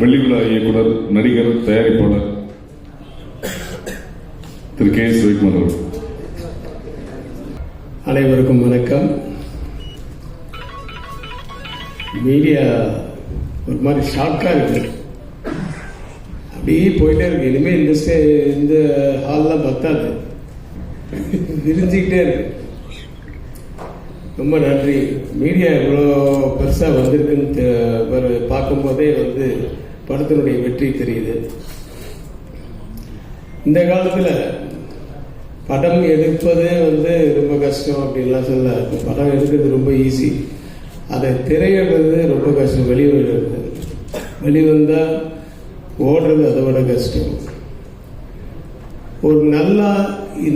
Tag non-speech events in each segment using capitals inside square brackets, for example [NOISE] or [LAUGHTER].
வெள்ளி விழா இயக்குனர் நடிகர் தயாரிப்பாளர் திரு கே எஸ் ரவிக்குமார் அவர்கள். அனைவருக்கும் வணக்கம். மீடியா ஒரு மாதிரி ஷாக்காக இருக்கு. அப்படியே போயிட்டே இருக்கு. இனிமேல் இந்த ஸ்டே இந்த ஹால்லாம் பத்தாது. விரிஞ்சிக்கிட்டே இருக்கு. ரொம்ப நன்றி. மீடியா இவ்வளோ பெருசாக வந்திருக்குன்னு பார்க்கும்போதே வந்து படத்தினுடைய வெற்றி தெரியுது. இந்த காலத்தில் படம் எடுப்பதே வந்து ரொம்ப கஷ்டம் அப்படின்லாம் சொல்ல படம் எடுக்கிறது ரொம்ப ஈஸி அதை திரையிடுறது ரொம்ப கஷ்டம். வெளியிடுறது வெளிவந்தால் ஓடுறது அதை விட கஷ்டம். ஒரு நல்லா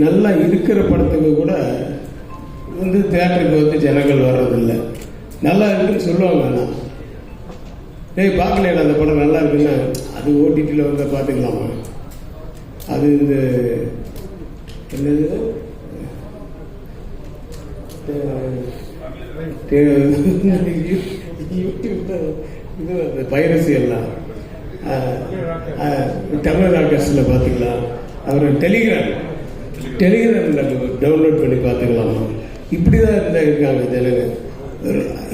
நல்லா இருக்கிற படத்துக்கு கூட வந்து தேட்டருக்கு வந்து ஜனங்கள் வர்றதில்லை. நல்லா இருக்குன்னு சொல்லுவாங்க ஆனால் டேய் பார்க்கலையா அந்த படம் நல்லா இருக்குன்னா? அது ஓடிடியில் வந்து பார்த்துக்கலாமா? அது இந்த என்னது? இது பைரசி எல்லாம் தமிழ் ஆர்கஸ்டில் பார்த்துக்கலாம். அப்புறம் டெலிகிராம். டெலிகிராமில் டவுன்லோட் பண்ணி பார்த்துக்கலாமா? இப்படி தான் இருந்தால் இருக்காங்க ஜனங்க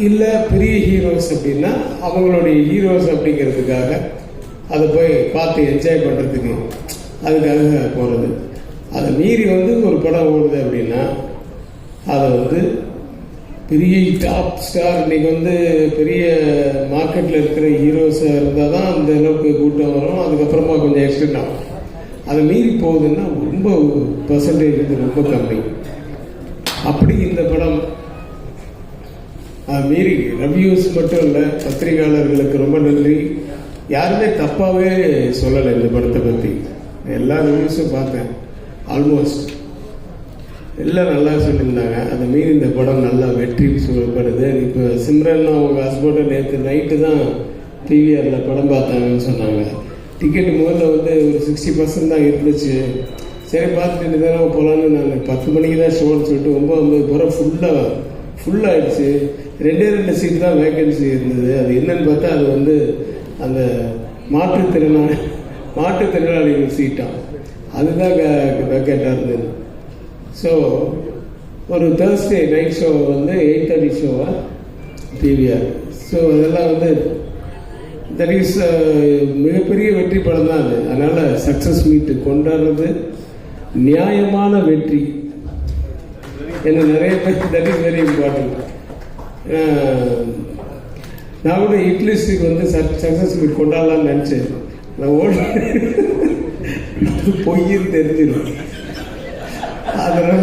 இல்லை பெரிய ஹீரோஸ் அப்படின்னா அவங்களுடைய ஹீரோஸ் அப்படிங்கிறதுக்காக அதை போய் பார்த்து என்ஜாய் பண்ணுறதுக்கு அதுக்காக போகிறது அதை மீறி வந்து ஒரு படம் ஓடுது அப்படின்னா அதை வந்து பெரிய டாப் ஸ்டார் இன்றைக்கி வந்து பெரிய மார்க்கெட்டில் இருக்கிற ஹீரோஸாக இருந்தால் தான் அந்த அளவுக்கு கூட்டம் வரும். அதுக்கப்புறமா கொஞ்சம் எக்ஸ்டெண்ட் ஆகும். அதை மீறி போகுதுன்னா ரொம்ப பர்சன்டேஜ் வந்து ரொம்ப கம்மி. அப்படி இந்த படம் அது மீறி ரிவ்யூஸ் மட்டும் இல்லை பத்திரிகையாளர்களுக்கு ரொம்ப நன்றி. யாருமே தப்பாகவே சொல்லலை இந்த படத்தை பற்றி எல்லா ரிவ்யூஸும் பார்த்தேன். ஆல்மோஸ்ட் எல்லாம் நல்லா சொல்லியிருந்தாங்க. அதை மீறி இந்த படம் நல்லா வெற்றி சொல்லப்படுது இப்போ சிம்ரன் அவங்க ஹஸ்பண்டும் நேற்று நைட்டு தான் டிவிஆரில் படம் பார்த்தாங்கன்னு சொன்னாங்க. டிக்கெட் முதல்ல வந்து ஒரு சிக்ஸ்டி பர்சன்ட் தான் இருந்துச்சு. சரி பார்த்துட்டு நேரம் போகலான்னு நான் பத்து மணிக்கு தான் ஷோன்னு சொல்லிட்டு ஒம்பது ஒம்பது போகிற ஃபுல்லாக ஃபுல் ஆயிடுச்சு ரெண்டே ரெண்டு சீட் தான் வேகன்சி இருந்தது. அது என்னன்னு பார்த்தா அது வந்து அந்த மாற்றுத்திறனாளி மாற்றுத்திறனாளிகள் சீட்டாக அதுதான் வேக்கேட்டாக இருந்தது. ஸோ ஒரு தேர்ஸ்டே நைட் ஷோ வந்து எயிட் தேர்ட்டி ஷோவா டிவிஆர் ஸோ அதெல்லாம் வந்து தட் இஸ் uh, மிகப்பெரிய வெற்றி படம் தான் அது. அதனால் சக்ஸஸ் மீட்டு கொண்டாடுறது நியாயமான வெற்றி. என்ன நிறைய பேர் தட் இஸ் வெரி இம்பார்ட்டன்ட் நான் கூட இட்லிஸ்டுக்கு வந்து சக்ஸஸ் மீட் கொண்டாடலாம்னு நினச்சேன். நான் ஓடி பொய்யும் தெரிஞ்சிடும். அதனால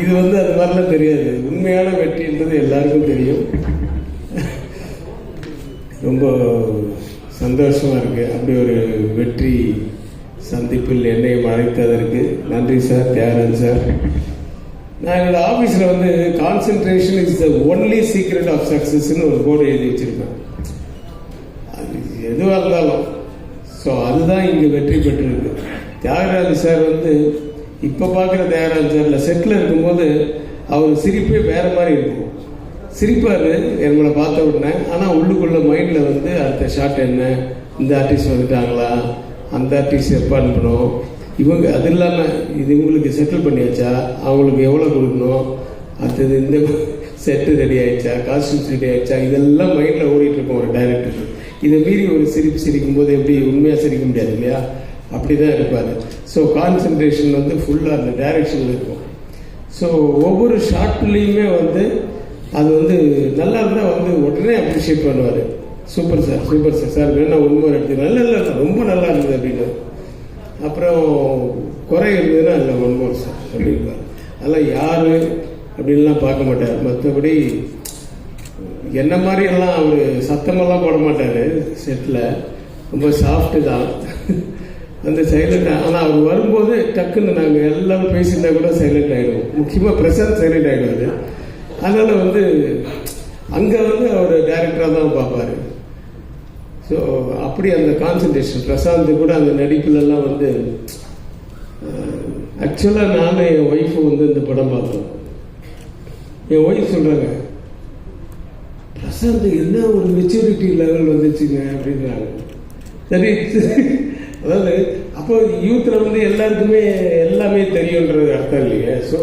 இது வந்து அது மாதிரிலாம் தெரியாது. உண்மையான வெற்றின்றது எல்லாருக்கும் தெரியும். ரொம்ப சந்தோஷமாக இருக்குது அப்படி ஒரு வெற்றி சந்திப்பில் என்னையும் அழைத்ததற்கு நன்றி சார் தியாகராஜன் சார் நான் என்னோடய ஆஃபீஸில் வந்து concentration is the only secret of சக்ஸஸ்ன்னு ஒரு போர்டு எழுதி வச்சிருப்பேன். அது எதுவாக இருந்தாலும். ஸோ அதுதான் இங்கே வெற்றி பெற்றிருக்கு. தியாகராஜ் சார் வந்து இப்போ பார்க்குற தியாகராஜ் சார்ல செட்டில் இருக்கும்போது அவர் சிரிப்பே வேற மாதிரி இருக்கும். சிரிப்பார் நம்மளை பார்த்த உடனே. ஆனால் உள்ளுக்குள்ள மைண்டில் வந்து அடுத்த ஷாட் என்ன? இந்த ஆர்டிஸ்ட் வந்துட்டாங்களா? அந்த ஆர்டிஸ்ட் எப்போ அனுப்பணும் இவங்க அது இல்லாமல் இது இவங்களுக்கு செட்டில் பண்ணியாச்சா? அவங்களுக்கு எவ்வளோ கொடுக்கணும்? அடுத்தது இந்த செட்டு ரெடி ஆயிடுச்சா? காஸ்டியூம்ஸ் ரெடி ஆயிடுச்சா? இதெல்லாம் மைண்டில் ஓடிட்டுருக்கோம் ஒரு டைரக்டர் இதை மீறி ஒரு சிரிப்பு சிரிக்கும் போது எப்படி உண்மையாக சிரிக்க முடியாது இல்லையா? அப்படி தான் இருப்பார். ஸோ கான்சன்ட்ரேஷன் வந்து ஃபுல்லாக அந்த டைரக்ஷனில் இருக்கும். ஸோ ஒவ்வொரு ஷார்ட்லேயுமே வந்து அது வந்து நல்லா இருந்தால் வந்து உடனே அப்ரிஷியேட் பண்ணுவார். Super sir super sir sir வேணா உண்மை எடுத்து நல்ல இல்லை இல்லை, ரொம்ப நல்லா இருந்தது அப்படின்னு. அப்புறம் குறை இருந்ததுன்னா இல்லை ஒன்றுமோ சார் அப்படின்னு அதெல்லாம் யார் அப்படின்லாம் பார்க்க மாட்டார். மற்றபடி என்ன மாதிரி எல்லாம் அவர் சத்தமெல்லாம் போட மாட்டார் செட்டில் ரொம்ப சாஃப்ட்டு தான். அந்த சைலண்ட் ஆனால் அவர் வரும்போது டக்குன்னு நாங்கள் எல்லாரும் பேசியிருந்தா கூட சைலண்ட் ஆகிடுவோம் முக்கியமாக பிரசாந்த் சைலண்ட் ஆகிடுவார் அதனால் வந்து அங்கே வந்து அவர் டைரக்டராக தான் பார்ப்பாரு. ஸோ அப்படி அந்த கான்சன்ட்ரேஷன் பிரசாந்த் கூட அந்த நடிப்புலலாம் வந்து ஆக்சுவலாக நானும் என் ஒய்ஃபு வந்து இந்த படம் பார்த்தோம். என் ஒய்ஃப் சொல்கிறாங்க பிரசாந்த் என்ன ஒரு மெச்சூரிட்டி லெவல் வந்துச்சுங்க? அப்படின்றாங்க. சரி அதாவது அப்போ யூத்தில் வந்து எல்லாருக்குமே எல்லாமே தெரியுன்றது அர்த்தம் இல்லையா. ஸோ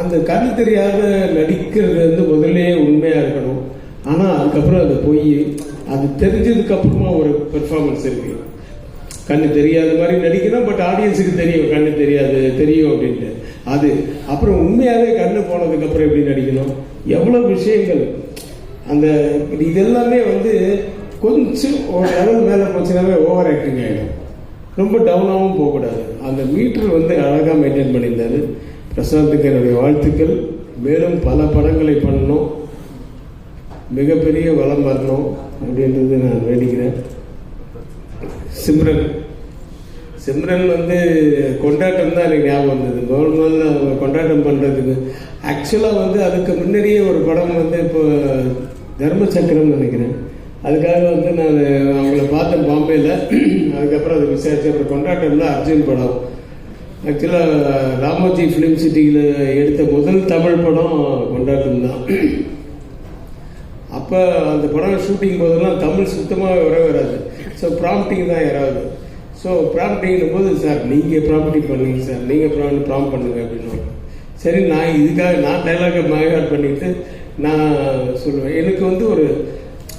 அந்த கண் தெரியாத நடிக்கிறது வந்து முதலே உண்மையாக இருக்கணும். ஆனால் அதுக்கப்புறம் அது போய் அது தெரிஞ்சதுக்கு அப்புறமா ஒரு பெர்ஃபார்மன்ஸ் இருக்கு. கண்ணு தெரியாத மாதிரி நடிக்கணும் பட் ஆடியன்ஸுக்கு தெரியும் கண்ணு தெரியாது தெரியும் அப்படின்ட்டு. அது அப்புறம் உண்மையாகவே கண்ணு போனதுக்கு அப்புறம் எப்படி நடிக்கணும்? எவ்வளோ விஷயங்கள். அந்த இது எல்லாமே வந்து கொஞ்சம் ஒரு லெவல் மேலே போச்சுனாவே ஓவர் ஆக்டிங் ஆகிடும் ரொம்ப டவுனாகவும் போகக்கூடாது. அந்த மீட்டர் வந்து அழகாக மெயின்டைன் பண்ணியிருந்தாரு. பிரசாந்துக்கு என்னுடைய வாழ்த்துக்கள். மேலும் பல படங்களை பண்ணணும். மிகப்பெரிய வளம் வரணும் அப்படின்றது நான் வேண்டிக்கிறேன். சிம்ரன். சிம்ரன் வந்து கொண்டாட்டம் தான் எனக்கு ஞாபகம் வந்தது. முதல் முதல்ல அவங்க கொண்டாட்டம் பண்ணுறதுக்கு ஆக்சுவலாக வந்து அதுக்கு முன்னாடியே ஒரு படம் வந்து இப்போ தர்ம சக்கரம்னு நினைக்கிறேன். அதுக்காக வந்து நான் அவங்கள பார்த்தேன் பாம்பேயில் அதுக்கப்புறம் அதை விசாரிச்சு அப்புறம் கொண்டாட்டம்ல அர்ஜுன் படம். ஆக்சுவலாக ராமோஜி ஃபிலிம் சிட்டியில் எடுத்த முதல் தமிழ் படம் கொண்டாட்டம் தான் அப்போ அந்த படம் ஷூட்டிங் போதெல்லாம் தமிழ் சுத்தமாக வர வராது. ஸோ ப்ராம்ப்டிங் தான் யாராவது. ஸோ ப்ராம்ப்டிங்கும் போது சார் நீங்கள் ப்ராம்ப்டிங் பண்ணுங்க சார் நீங்கள் ப்ராம் ப்ராம் பண்ணுங்க அப்படின்னு சரி நான் இதுக்காக நான் டைலாகை மயகாட் பண்ணிட்டு நான் சொல்லுவேன். எனக்கு வந்து ஒரு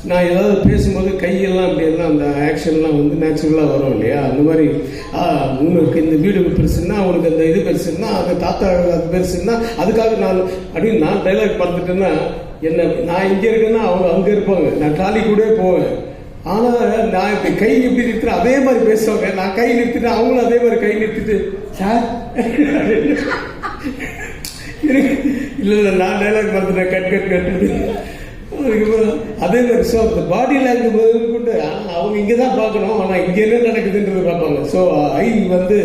நான் ஏதாவது பேசும்போது கையெல்லாம் அப்படியெல்லாம் அந்த ஆக்ஷன்லாம் வந்து நேச்சுரலாக வரும் இல்லையா? அந்த மாதிரி ஆ உனக்கு இந்த வீடு பெருசுன்னா அவனுக்கு அந்த இது பெருசுன்னா அந்த தாத்தா அது பெருசுன்னா அதுக்காக நான் அப்படின்னு நான் டைலாக் பார்த்துட்டேன்னா என்ன நான் இங்கே இருக்கேன்னா அவங்க அங்கே இருப்பாங்க. நான் ட்ராலி கூட போவேன். ஆனால் நான் இப்படி கை இப்படி நிறுத்துறேன் அதே மாதிரி பேசுவாங்க. நான் கை நிறுத்திட்டு அவங்களும் அதே மாதிரி கை நிறுத்திட்டு சார்? இல்லை இல்லை நான் டைலாக் பார்த்துட்டேன் கட் கட் கட். அதுக்கப்புறம் அதே மாதிரி ஸோ அந்த பாடி லாங்குவேஜ் கொண்டு அவங்க இங்கே தான் பார்க்கணும். ஆனால் இங்கே என்ன நடக்குதுன்றது பார்ப்பாங்க. ஸோ ஐ வந்து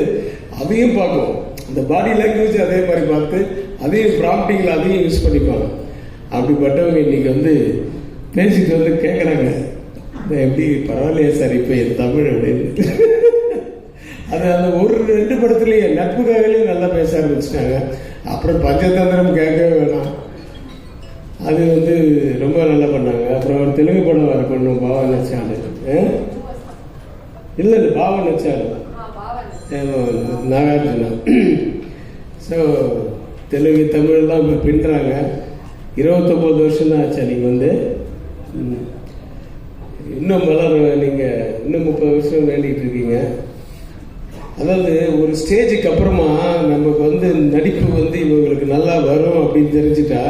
அதையும் பார்க்கணும். அந்த பாடி லாங்குவேஜ் அதே மாதிரி பார்த்து அதையும் ப்ராம்ப்டிங்கில் அதையும் யூஸ் பண்ணிப்பாங்க. அப்படிப்பட்டவங்க இன்னைக்கு வந்து பேசிட்டு வந்து கேட்குறாங்க எப்படி பரவாயில்லையே சார் இப்போ என் தமிழ் அப்படின்னு. அது அந்த ஒரு ரெண்டு படத்துலேயே நட்புக்காகலையும் நல்லா பேச ஆரம்பிச்சிட்டாங்க. அப்புறம் பஞ்சதந்திரம் கேட்கவே வேணாம். அது வந்து ரொம்ப நல்லா பண்ணாங்க. அப்புறம் தெலுங்கு படம் வர பண்ணும் பாவா நச்சாடு இல்லை இல்லை பாவா நச்சாடு நாகார்ஜுனா. [CLEARS THROAT] ஸோ தெலுங்கு தமிழ்லாம் இப்போ பின்னுறாங்க. இருபத்தொம்போது வருஷம் தான் ஆச்சா நீங்கள் வந்து ம். இன்னும் வளர நீங்கள் இன்னும் முப்பது வருஷம் வேண்டிகிட்டு இருக்கீங்க அதாவது ஒரு ஸ்டேஜுக்கு அப்புறமா நமக்கு வந்து நடிப்பு வந்து இவங்களுக்கு நல்லா வரும் அப்படின்னு தெரிஞ்சுட்டா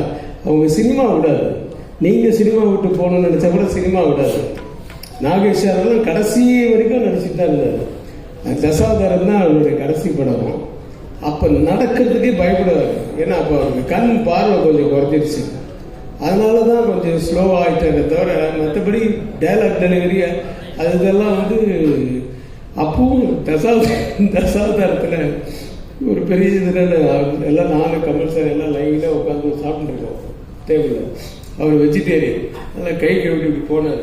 அவங்க சினிமா விடாது. நீங்கள் சினிமா விட்டு போகணும்னு நினச்சா கூட சினிமா விடாது. நாகேஷ் அதெல்லாம் கடைசி வரைக்கும் நடிச்சுட்டு தான் இருந்தார். தசாவதாரம் தான் அவருடைய கடைசி படம். அப்போ நடக்கிறதுக்கே பயப்படுவார் ஏன்னா அப்போ அவருக்கு கண் பார்வை கொஞ்சம் குறைஞ்சிருச்சு. அதனால தான் கொஞ்சம் ஸ்லோவாக ஆகிட்டாங்க தவிர மற்றபடி டைலாக் டெலிவரி அது இதெல்லாம் வந்து அப்பவும் தசாவ தசாவதாரத்தில் ஒரு பெரிய இதில் எல்லாம் நாலு கமல் சார் எல்லாம் லைனாக உட்காந்து சாப்பிட்டுருக்கோம் டேபிளில் அவர் வெஜிடேரியன் அதெல்லாம் கை கழுவி இப்படி போனார்.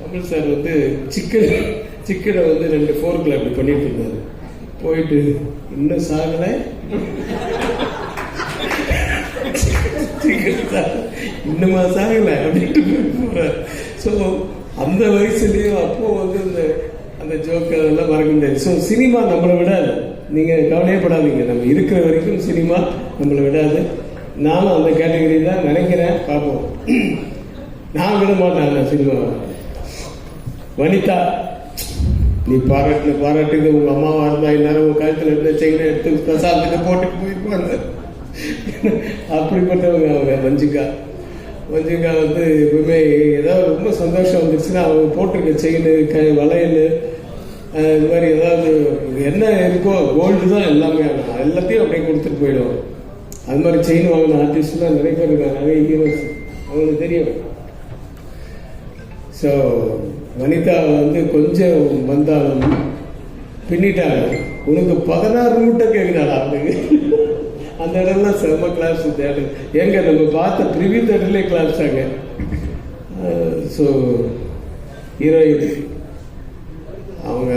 கமல் சார் வந்து சிக்கன் சிக்கனை வந்து ரெண்டு ஃபோர்க்கில் அப்படி பண்ணிட்டு இருந்தார். போயிட்டு இன்னும் சாகலை இன்னுமா சாகலை அப்படின்ட்டு போகிறார் ஸோ அந்த வயசுலேயும் அப்போ வந்து இந்த அந்த ஜோக்கு அதெல்லாம் மறக்க முடியாது. ஸோ சினிமா நம்மளை விடாது. நீங்கள் கவலையப்படாதீங்க நம்ம இருக்கிற வரைக்கும் சினிமா நம்மளை விடாது. நானும் அந்த கேட்டகரி தான் நினைக்கிறேன். பார்ப்போம். [CLEARS THROAT] நான் விட மாட்டேன் அந்த வனிதா நீ பாராட்டு பாராட்டுக்கு உங்க அம்மாவா இருந்தா இந்நேரம் உங்க கழுத்துல இருந்த செயினை எடுத்து பிரசாதத்துக்கு போட்டுட்டு போயிருப்பாங்க. அப்படிப்பட்டவங்க அவங்க மஞ்சிகா மஞ்சிகா வந்து எப்பவுமே ஏதாவது ரொம்ப சந்தோஷம் வந்துச்சுன்னா அவங்க போட்டிருக்க செயின் க வளையல் இது மாதிரி ஏதாவது என்ன இருக்கோ கோல்டு தான் எல்லாமே ஆகும். எல்லாத்தையும் அப்படியே கொடுத்துட்டு போயிடுவாங்க. அது மாதிரி செயின் வாங்கின ஆர்டிஸ்ட்லாம் நிறைய பேர் இருக்காங்க. நிறைய ஹீரோஸ் அவங்களுக்கு தெரியும். ஸோ வனிதா வந்து கொஞ்சம் வந்தாலும் பின்னிட்டாங்க. உனக்கு பதினாறு ரூட்டை கேட்குறாளா அவனுக்கு அந்த இடம்லாம் செம்ம கிளாஸ் தேடு எங்க நம்ம பார்த்த ப்ரிவியூ தேட்டர்லேயே கிளாஸ் ஆங்க ஸோ ஹீரோயின் அவங்க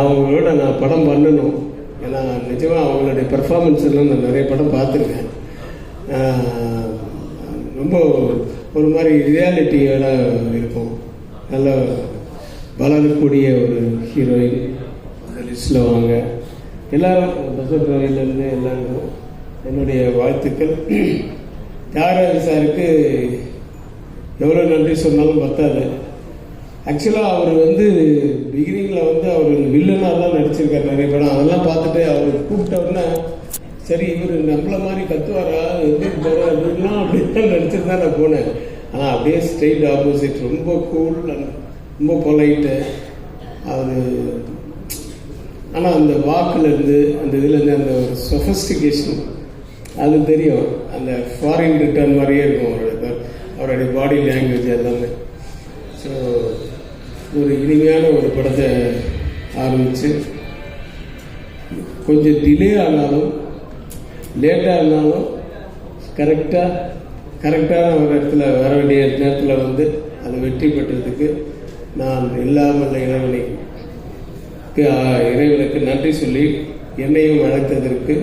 அவங்களோட நான் படம் பண்ணணும். ஏன்னா நிஜமாக அவங்களுடைய பெர்ஃபார்மன்ஸ் எல்லாம் நான் நிறைய படம் பார்த்துருக்கேன். ரொம்ப ஒரு மாதிரி ரியாலிட்டியோட இருக்கும் நல்ல வளரக்கூடிய ஒரு ஹீரோயின் அந்த லிஸ்ட்டில் வாங்க. எல்லாரும் பசத் ரவிலேருந்து எல்லாருக்கும் என்னுடைய வாழ்த்துக்கள். தியாகராஜ சாருக்கு எவ்வளோ நன்றி சொன்னாலும் பத்தாது. ஆக்சுவலாக அவர் வந்து பிகினிங்கில் வந்து அவர் வில்லனாக தான் நடிச்சிருக்காரு. நிறைய படம் அதெல்லாம் பார்த்துட்டு அவர் கூப்பிட்ட உடனே சரி இவர் நம்மள மாதிரி கத்துவாரா? எப்படி போகிறோம் அப்படின்லாம் அப்படிலாம் தான் நான் போனேன். ஆனால் அப்படியே ஸ்ட்ரெயிட் ஆப்போசிட் ரொம்ப கூல் ரொம்ப பொலைட்டு அது ஆனால் அந்த வாக்குலேருந்து அந்த இதுலேருந்து அந்த ஒரு சொஃபஸ்டிகேஷன் அது தெரியும். அந்த ஃபாரின் ரிட்டர்ன் மாதிரியே இருக்கும் அவரோட அவருடைய பாடி லாங்குவேஜ் எல்லாமே. ஸோ ஒரு இனிமையான ஒரு படத்தை ஆரம்பித்து கொஞ்சம் டிலே ஆனாலும் லேட்டாக இருந்தாலும் கரெக்டாக கரெக்டான ஒரு இடத்துல வர வேண்டிய நேரத்தில் வந்து அதை வெற்றி பெற்றதுக்கு நான் இல்லாமல் இறைவனைக்கு இறைவனுக்கு நன்றி சொல்லி என்னையும் அழைத்ததற்கு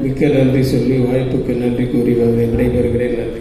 மிக்க நன்றி சொல்லி வாய்ப்புக்கு நன்றி கூறி வந்து விடைபெறுகிறேன். நன்றி.